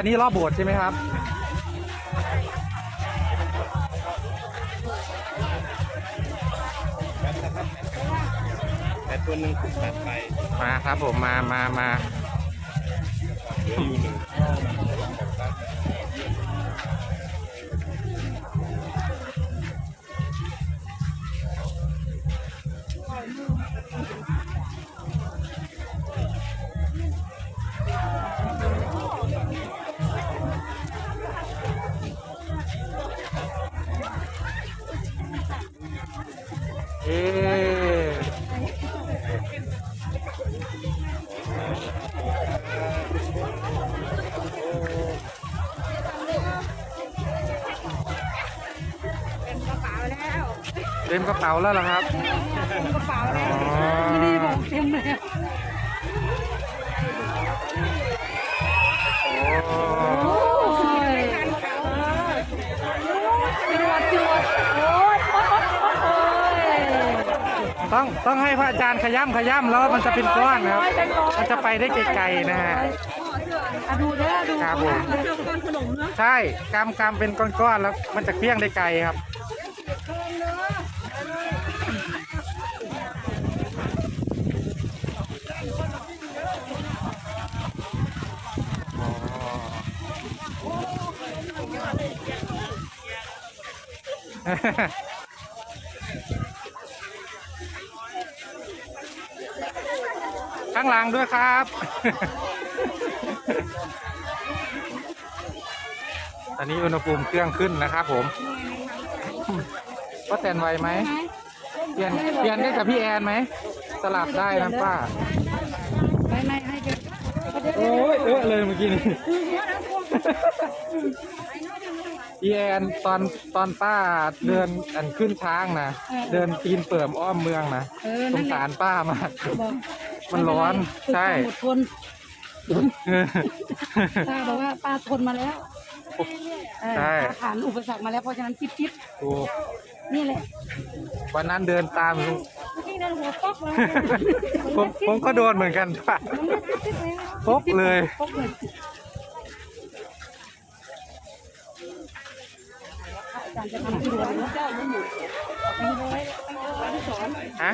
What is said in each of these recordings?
คันนี้รอบโบสถ์ใช่ไหมครับ แต่ตัวหนึ่งถูกตัดไปมาครับผมมามามา เหลืออยู่หนึ่ง เต็มกระเป๋าแล้วเหรอครับกระเป๋าแล้วอ๋อไม่ได้บอกเต็มเลยอะโอ้ ต้องต้องให้พระอาจารย์ขย้ำขย้ำแล้วมันจะเป็นก้อนนะครับ มันจะไปได้ไกลๆนะฮะอะดูเด้อดูครับผมเชือกก้อนขนมเนาะใช่กำกำเป็นก้อนๆแล้วมันจะเพี้ยงได้ไกลครับ ข้างหลังด้วยครับ ตอนนี้อุณหภูมิเครื่องขึ้นนะครับผมก็แตนไวไหม เปลี่ยน เปลี่ยนได้กับพี่แอนไหม สลับได้นะป้า ไม่ไม่ให้เดี๋ยวโอ้ยเออเลยเมื่อกี้นี้ พี่แอนตอนตอนป้าเดินอันขึ้นช้างนะเดินตีนเปิ่มอ้อมเมืองนะเออสนั่งนแหสาละรป้ามาก บอกมันร้อนใช่ ฝึกความอดทนป้าบอกว่าป้าทนมาแล้วเออใช่ ป้าผ่านอุปสรรคมาแล้วเพราะฉะนั้นจิ๊บจิ๊บถูกนี่แหละวันนั้นเดินตามลุงนี่นั่นหัวป๊อกเลยผมผมก็โดนเหมือนกันป้าป๊อกเลย ป๊อกเลยารย์จะทำที่หัวเจ้าไม่หมุนแบงค์ร้อยแบงร้อยที่สอนฮะ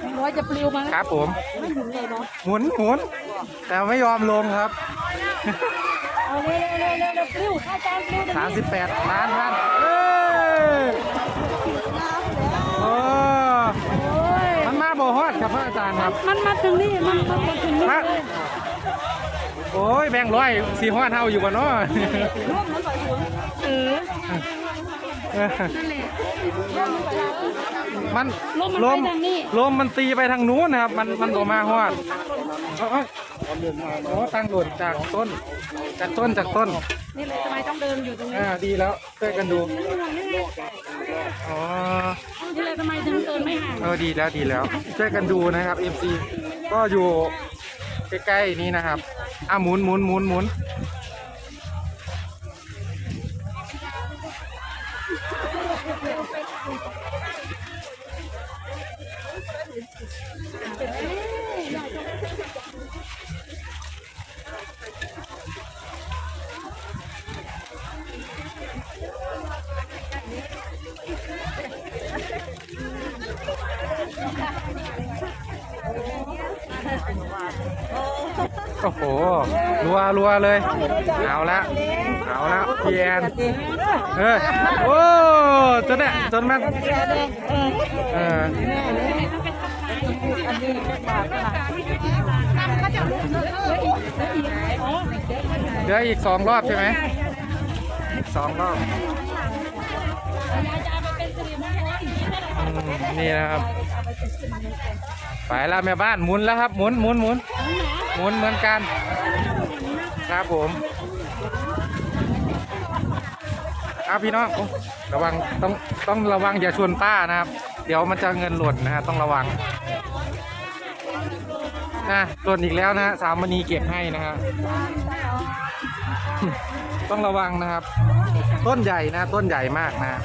แบงค์ร้อยจะปลิวมาครับผม ไม่หมุนเลยเนาะหมุนหมุน แต่ไม่ยอมลงครับเอาเร็วเร็วเร็วเร็วปลิวอาจารย์ปลิวเดี๋ยวนี้38ล้านท่านเอ้ยโอ้ยมันมาบ่ฮอดครับพระอาจารย์ครับ มันมาถึงนี่มันมันมาถึงนี่เลยโอ้ยแบงร้อยสีฮอดเฮาอยู่บ่เนาะร่วมมันไหลหัวเออเออ นั่นแหละร่วมมันไหลหัวมันลมมันไปทางนี้ลมมันตีไปทางนู้นนะครับ มันมันบ่มาฮอดเอาเอาโอ้ตั้งหล่นจากต้น จากต้นจากต้น นี่เลยทำไมต้องเดินอยู่ตรงนี้อ่าดีแล้วช่วยกันดูอ๋อนี่เลยทำไมถึงเดินไม่ห่างเออดีแล้วดีแล้วช่วยกันดูนะครับ MC ก็อยู่ใกล้ๆนี้นะครับอะหมุนหมุนหมุนหมุน โอ้ รัวรัวเลย เอาละเอาละพี่แอนเออโอ้จนเนี่ยจนมันเออเหลืออีกสองรอบใช่ไหมสองรอบอืมนี่นะครับ ไปแล้วแม่บ้านหมุนแล้วครับหมุนหมุนหมุน หมุนเหมือนกัน ครับผมเอาพี่น้องระวังต้องต้องระวังอย่าชวนป้านะครับ เดี๋ยวมันจะเงินหล่นนะฮะต้องระวังนะหล่นอีกแล้วนะฮะสามมณีเก็บให้นะฮะต้องระวังนะครับ ต้นใหญ่นะต้นใหญ่มากนะ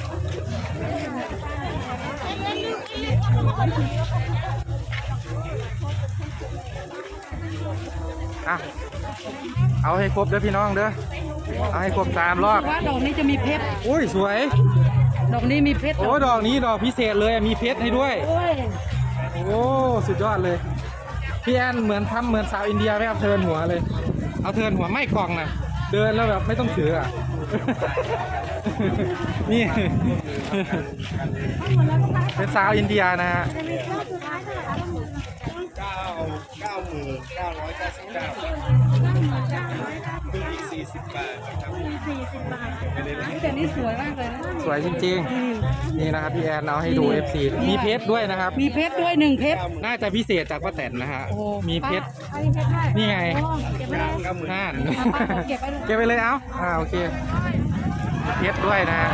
อะเอาให้ครบเด้อพี่น้องเด้อเอาให้ครบสามรอบว่าดอกนี้จะมีเพชร อุ้ยสวย ดอกนี้มีเพชรโอ้ดอกนี้ดอกพิเศษเลยมีเพชรให้ด้วย โอ้ยโอ้สุดยอดเลย พี่แอนเหมือนทำเหมือนสาวอินเดียไหมครับเทิร์นหัวเลย เอาเทิร์นหัวไม่กล่องนะเดินแล้วแบบไม่ต้องถืออะ นี่ เป็นสาวอินเดียนะฮะ แต่นี่สวยมากเลยนะสวยจริงๆ นี่นะครับพี่แอนเอาให้ดู FC มีเพชรด้วยนะครับ มีเพชรด้วยหนึ่งเพชร น่าจะพิเศษจากป้าแตนนะฮะ โอ้โหมีเพชร ป้าเอาเพชรได้นี่ไง โอ้เก็บไว้เลยเก้าหมื่นน่านเอาป้าเอาเก็บไว้เลยเก็บไปเลยเอ้าอ่าโอเค เพชรด้วยนะฮะ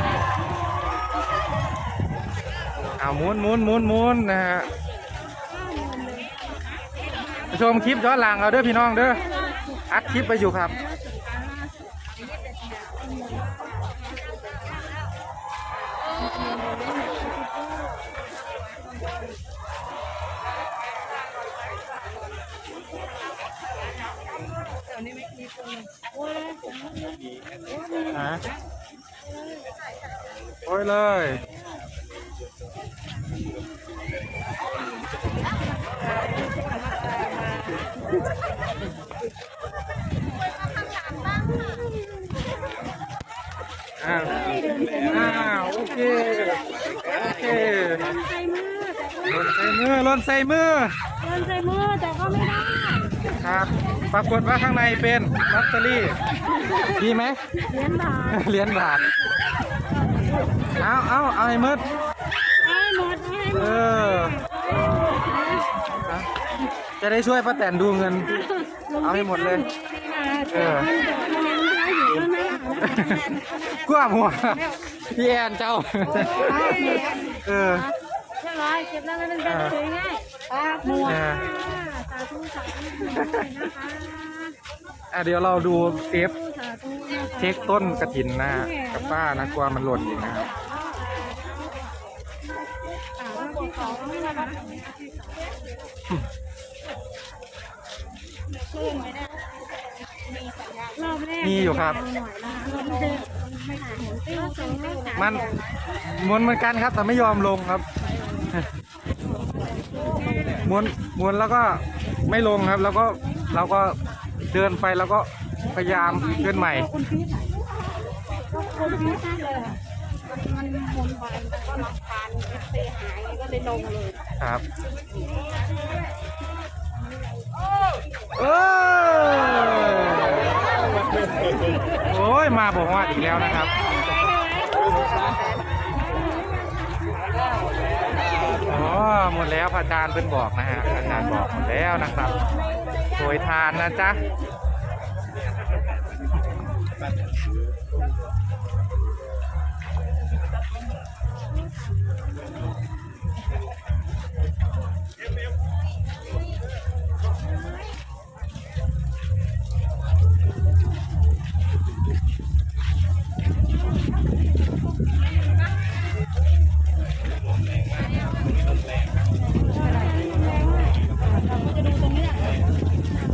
เอาหมุนหมุนหมุนหมุนนะฮะไป ชมคลิปย้อนหลังเอาเด้อพี่น้องเด้ออัดคลิปไปอยู่ครับฮะโอ้ยเลย อ้าวอ้าวโอเค โอเคหล่นใส่มือหล่นใส่มือเดินใส่มือแต่ก็ไม่ได้ครับ ปรากฏว่าข้างในเป็นลอตเตอรี่ ดีไหม เหรียญบาทเหรียญบาท เอาเอาเอาให้มืด ให้หมดให้หมเอดอเอา จะได้ช่วยป้าแตนดูเงิน เอาให้หมดเลย เออกว้าหัวพี่แอนเจ้า เออเรียบร้อยเก็บแล้วไม่เป็นสวยง่ายป้าหมวดเออสาธุสาธุนะคะอะเดี๋ยวเราดูเซฟเช็คต้นกระถินนะกับป้านะกลัวมันหล่นอีกนะครับ รอบแรกมีอยู่ครับ หน่อยนะรอบแรกไม่หาหนติ้วติ้วติ้วมันม้วนเหมือนกันครับ แต่ไม่ยอมลงครับ ม้วนม้วนแล้วก็ไม่ลงครับ แล้วก็เราก็เดินไปแล้วก็พยายามเดินใหม่ คนพีชคนพีชมากเลยอะมันมันหมุนไปแล้วก็น้ำตาลเสียหายก็เลยลงเลย ครับ เออโอ้ย มาบอกว่าอีกแล้วนะครับ อ๋อ หมดแล้วพระอาจารย์เป็นบอกนะฮะอาจารย์บอกหมดแล้วนะครับโดยทานนะจ๊ะ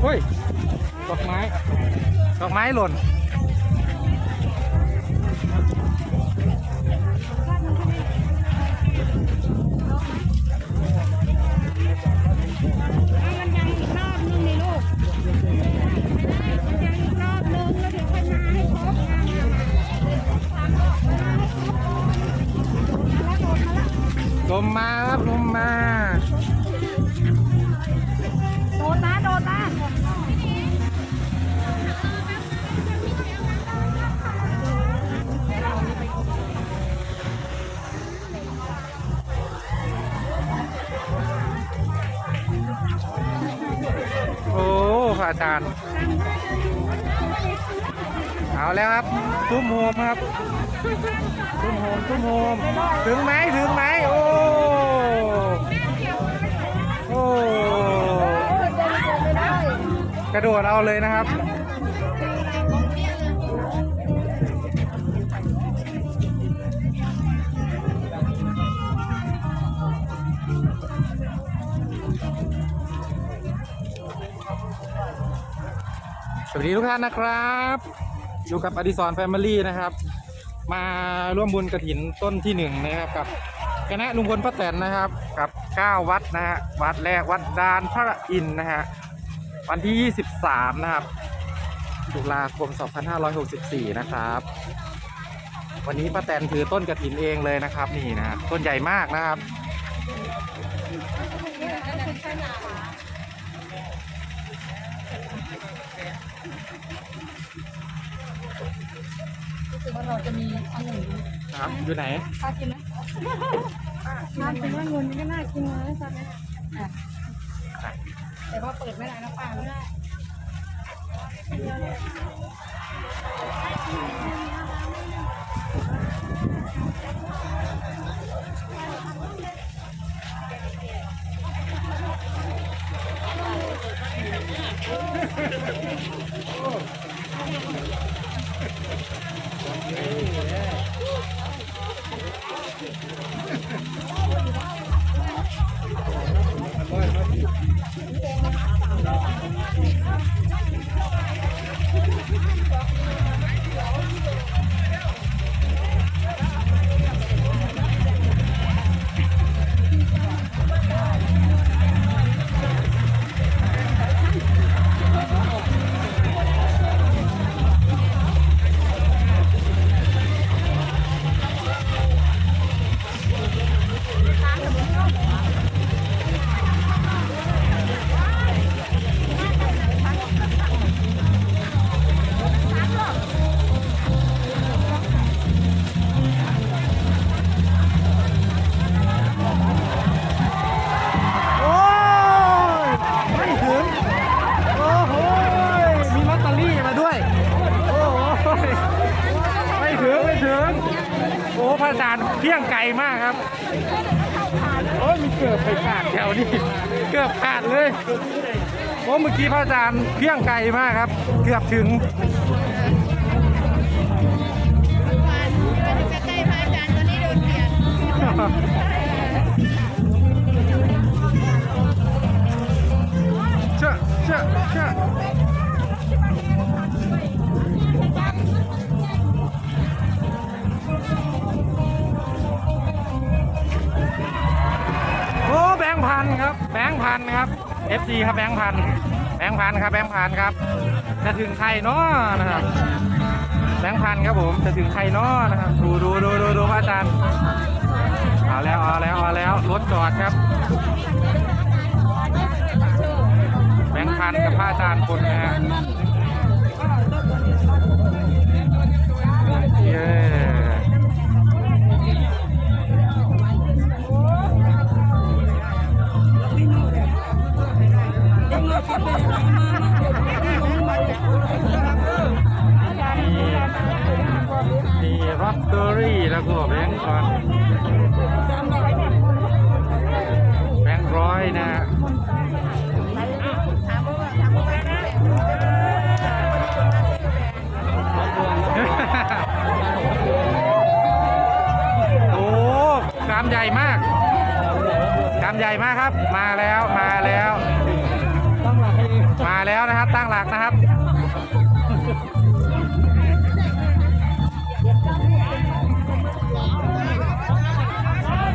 เฮ้ยดอกไม้ดอกไม้หล่นมันยังอีกรอบนึงนี่ลูกมันยังอีกรอบนึงแล้วเดี๋ยวค่อยมาให้ครบงานงานลม พระอาจารย์เอาแล้วครับ ตุ้มโฮมครับ ตุ้มโฮมตุ้มโฮมถึงไหมถึงไหมโอ้โอ้กระโดดเอาเลยนะครับ สวัสดีทุกท่านนะครับอยู่กับอดิสรแฟมิลี่นะครับ มาร่วมบุญกระถินต้นที่หนึ่งนะครับกับคณะลุงพลป้าแตนนะครับ กับ 9 วัดนะฮะวัดแรกวัดดานพระอินทร์นะฮะวันที่ 23 นะครับตุลาคม 2564 นะครับ วันนี้ป้าแตนถือต้นกระถินเองเลยนะครับนี่นะต้นใหญ่มากนะครับ รู้สึกว่าเราจะมีองุ่นครับ อยู่ไหน ป้ากินไหมน้ำเป็นว่าองุ่นก็น่ากินนะจ๊ะเนี่ยอะแต่ว่าเปิดไม่ได้นะป้าไม่ได้ โอ้ยไม่ถึงโอ้โหมีลอตเตอรี่มาด้วยโอ้โห ไม่ถึงไม่ถึง โอ้พระอาจารย์เพี้ยงไกลมากครับ โอ้ยมีเกือบไปขาดแถวนี้ เกือบขาดเลยโอ้เมื่อกี้พระอาจารย์เพี้ยงไกลมากครับ เกือบถึงจะใกล้พระอาจารย์ตอนนี้โดนเปลี่ยนเชื่อเชื่อเชื่อ โอ้แบงค์พันครับ แบงค์พันครับ FC ครับแบงค์พัน แบงค์พันครับ แบงค์พันครับ จะถึงใครเนาะนะครับ แบงค์พันครับผม จะถึงใครเนาะนะครับ ดูดูดูดูดูพระอาจารย์เอาแล้วเอาแล้วเอาแล้วรถจอดครับ แบงค์พันกับพระอาจารย์คนนะฮะ มีร็อกเกอรี่แล้วก็แบงค์พันแบงค์ร้อยนะฮะโอ้กรามใหญ่มากกรามใหญ่มากครับ มาแล้วมาแล้ว มาแล้วนะครับตั้งหลักนะครับ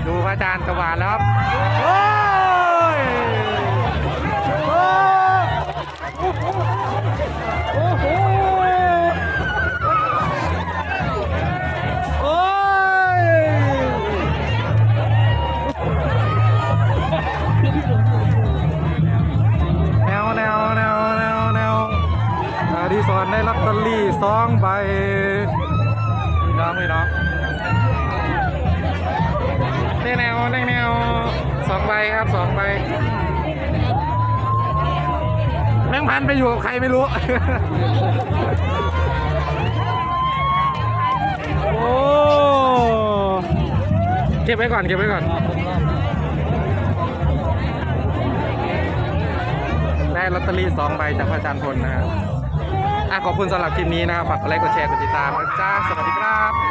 ดูพระอาจารย์กวาดแล้วครับโอ้ยโอ้โอ้โหโอ้ยแนวแนวแนวแนวแนวอาดิสอนได้ลอตเตอรี่สองใบพี่น้องพี่น้อง แนวได้แนวสองใบครับสองใบแม่งพันไปอยู่กับใครไม่รู้ โอ้ เก็บไว้ก่อน เก็บไว้ก่อน ได้ลอตเตอรี่สองใบจากพระอาจารย์พลนะฮะอะขอบคุณสำหรับคลิปนี้นะครับ ฝากกดไลค์ กดแชร์ กดติดตามนะจ้า สวัสดีครับ